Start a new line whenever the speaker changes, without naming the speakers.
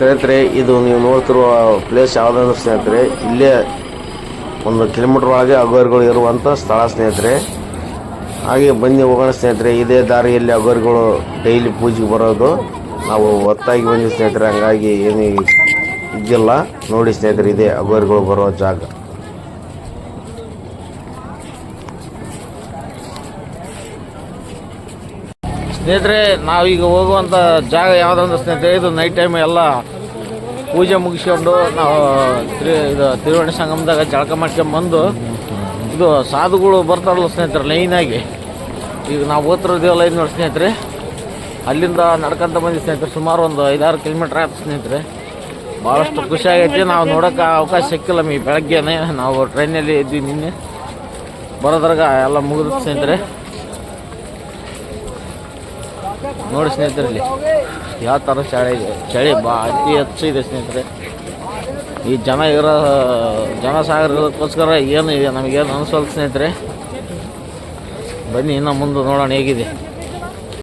ಸ್ನೇಹಿತರೆ, ಇದು ನೀವು ನೋಡ್ತಿರುವ ಪ್ಲೇಸ್ ಯಾವುದಂದ್ರೆ ಸ್ನೇಹಿತರೆ, ಇಲ್ಲೇ ಒಂದು ಕಿಲೋಮೀಟರ್ ಒಳಗೆ ಅಗೋರಿಗಳು ಇರುವಂಥ ಸ್ಥಳ ಸ್ನೇಹಿತರೆ. ಹಾಗೆ ಬನ್ನಿ ಹೋಗೋಣ ಸ್ನೇಹಿತರೆ, ಇದೇ ದಾರಿಯಲ್ಲಿ ಅಗೋರಿಗಳು ಡೈಲಿ ಪೂಜೆಗೆ ಬರೋದು. ನಾವು ಒತ್ತಾಗಿ ಬಂದಿವಿ ಸ್ನೇಹಿತರೆ, ಹಂಗಾಗಿ ಏನು ಇದ್ದಿಲ್ಲ. ನೋಡಿ ಸ್ನೇಹಿತರೆ, ಇದೇ ಅಗೋರಿಗಳು ಬರೋ ಜಾಗ.
ಸ್ನೇಹಿತರೆ, ನಾವೀಗ ಹೋಗುವಂಥ ಜಾಗ ಯಾವುದಂದ್ರೆ ಸ್ನೇಹಿತರೆ, ಇದು ನೈಟ್ ಟೈಮ್ ಎಲ್ಲ ಪೂಜೆ ಮುಗಿಸ್ಕೊಂಡು ನಾವು ತಿರು, ಇದು ತಿರುವಣಿ ಸಂಗಮದಾಗ ಜಳಕ ಮಾಡ್ಕೊಂಬಂದು ಇದು ಸಾಧುಗಳು ಬರ್ತಾರಲ್ಲ ಸ್ನೇಹಿತರೆ ಲೈನಾಗಿ ಈಗ ನಾವು ಓದ್ತಿರೋ ಲೈನ್ ನೋಡಿ ಸ್ನೇಹಿತರೆ. ಅಲ್ಲಿಂದ ನಡ್ಕೊಂತ ಬಂದಿ ಸ್ನೇಹಿತರೆ, ಸುಮಾರು ಒಂದು ಐದಾರು ಕಿಲೋಮೀಟ್ರ್ ಆಯ್ತು ಸ್ನೇಹಿತರೆ. ಭಾಳಷ್ಟು ಖುಷಿಯಾಗೈತಿ ನಾವು ನೋಡೋಕೆ ಅವಕಾಶ ಸಿಕ್ಕಿಲ್ಲ ಮೀ ಬೆಳಗ್ಗೆನೇ. ನಾವು ಟ್ರೈನಲ್ಲಿ ಇದ್ವಿ ನಿನ್ನೆ. ಬರೋದ್ರಾಗ ಎಲ್ಲ ಮುಗಿದು ಸ್ನೇಹಿತರೆ. ನೋಡಿ ಸ್ನೇಹಿತರಲ್ಲಿ, ಯಾವ ಥರ ಚಳಿ ಇದೆ. ಚಳಿ ಬಾ, ಅತಿ ಹೆಚ್ಚು ಇದೆ ಸ್ನೇಹಿತರೆ. ಈ ಜನ ಇರೋ ಜನ ಇರೋದಕ್ಕೋಸ್ಕರ ಏನು ಇದೆ? ನಮಗೇನು ಅನ್ಸಲ್ ಸ್ನೇಹಿತರೆ. ಬನ್ನಿ, ಇನ್ನೂ ಮುಂದೆ ನೋಡೋಣ ಹೇಗಿದೆ.